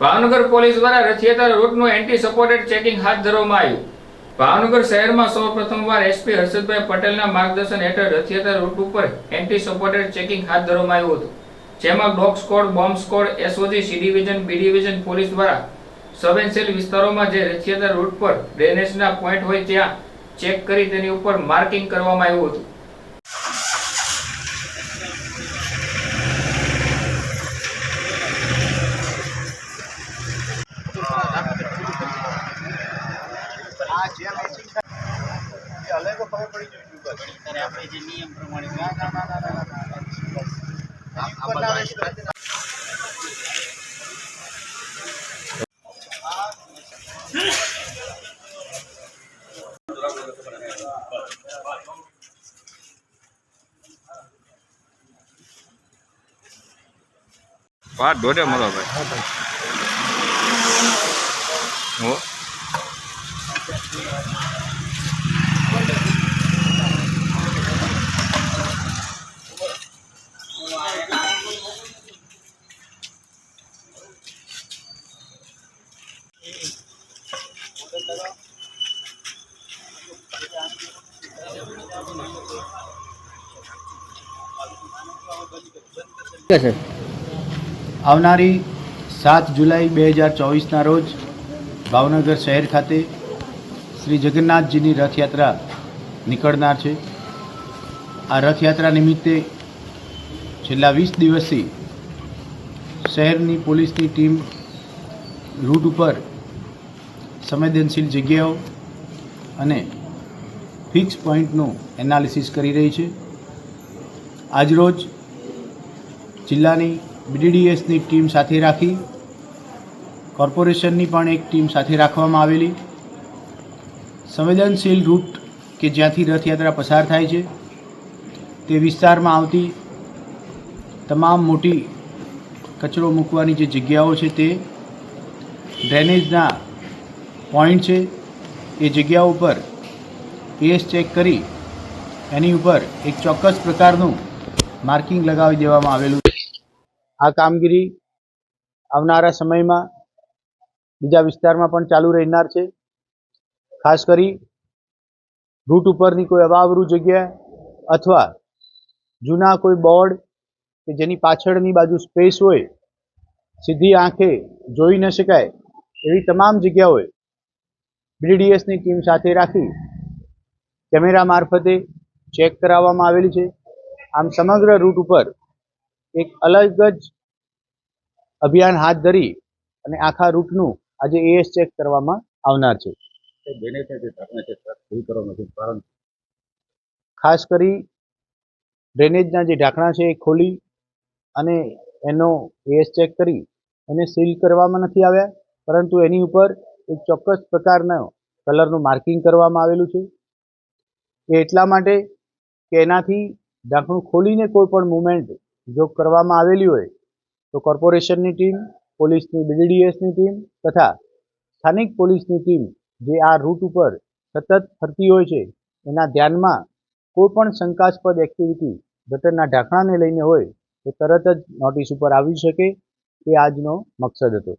Bhavnagar police દ્વારા રથિયાતા રૂટનું એન્ટી સપોર્ટેડ ચેકિંગ હાથ ધરવામાં આવ્યું. ભાવનગર શહેરમાં સૌ પ્રથમવાર એસપી હર્ષદભાઈ પટેલના માર્ગદર્શન હેઠળ રથિયાતા રૂટ ઉપર એન્ટી સપોર્ટેડ ચેકિંગ હાથ ધરવામાં આવ્યું હતું. જેમાં dog squad, bomb squad, SOG, C division, B division, police દ્વારા સંવેદનશીલ વિસ્તારોમાં જે રથિયાતા રૂટ પર ડ્રેનેજના પોઈન્ટ હોય ત્યાં ચેક કરી તેની ઉપર માર્કિંગ કરવામાં આવ્યું હતું. ત્યારે આપણે જે નિયમ પ્રમાણે ના ના ના ના ના ના ના દોડે મળો ભાઈ. હો. આવનારી સાત જુલાઈ બે હજાર ચોવીસના રોજ ભાવનગર શહેર ખાતે શ્રી જગન્નાથજીની રથયાત્રા નીકળનાર છે. આ રથયાત્રા નિમિત્તે છેલ્લા વીસ દિવસથી શહેરની પોલીસની ટીમ રૂટ ઉપર સંવેદનશીલ જગ્યાઓ અને ફિક્સ પોઈન્ટનું એનાલિસિસ કરી રહી છે. આજરોજ જિલ્લાની બીડીડીએસની ટીમ સાથે રાખી, કોર્પોરેશનની પણ એક ટીમ સાથે રાખવામાં આવેલી. સંવેદનશીલ રૂટ કે જ્યાંથી રથયાત્રા પસાર થાય છે, તે વિસ્તારમાં આવતી તમામ મોટી કચરો મૂકવાની જે જગ્યાઓ છે તે ડ્રેનેજના પોઈન્ટ છે. એ જગ્યાઓ ઉપર પીએસ ચેક કરી એની ઉપર એક ચોક્કસ પ્રકારનું માર્કિંગ લગાવી દેવામાં આવેલું છે. આ કામગીરી આવનારા સમયમાં બીજા વિસ્તારમાં પણ ચાલુ રહેનાર છે. ખાસ કરી રૂટ ઉપરની કોઈ અવાવરૂ જગ્યા અથવા જૂના કોઈ બોર્ડ કે જેની પાછળની બાજુ સ્પેસ હોય, સીધી આંખે જોઈ ન શકાય એવી તમામ જગ્યાઓએ બીડીડીએસની ટીમ સાથે રાખી કેમેરા મારફતે ચેક કરાવવામાં આવેલી છે. આમ સમગ્ર રૂટ ઉપર એક અલગ જ અભિયાન હાથ ધરી અને આખા રૂટનું આજે એએસ ચેક કરવામાં આવનાર છે. ખાસ કરી ડ્રેનેજના જે ઢાંકણા છે એ ખોલી અને એનો એએસ ચેક કરી એને સીલ કરવામાં નથી આવ્યા, પરંતુ એની ઉપર એક ચોક્કસ પ્રકારનો કલરનું માર્કિંગ કરવામાં આવેલું છે. એ એટલા માટે કે એનાથી ઢાંકણું ખોલીને કોઈ પણ મુવમેન્ટ જો કરવામાં આવેલી હોય, તો કોર્પોરેશનની ટીમ પોલીસની બીડીડીએસની ટીમ તથા સ્થાનિક પોલીસની ટીમ જે આ રૂટ ઉપર સતત ફરતી હોય છે, એના ધ્યાનમાં કોઈ પણ શંકાસ્પદ એક્ટિવિટી ગટરના ઢાંકણાને લઈને હોય, તો તરત જ નોટિસ ઉપર આવી શકે એ આજનો મકસદ હતો.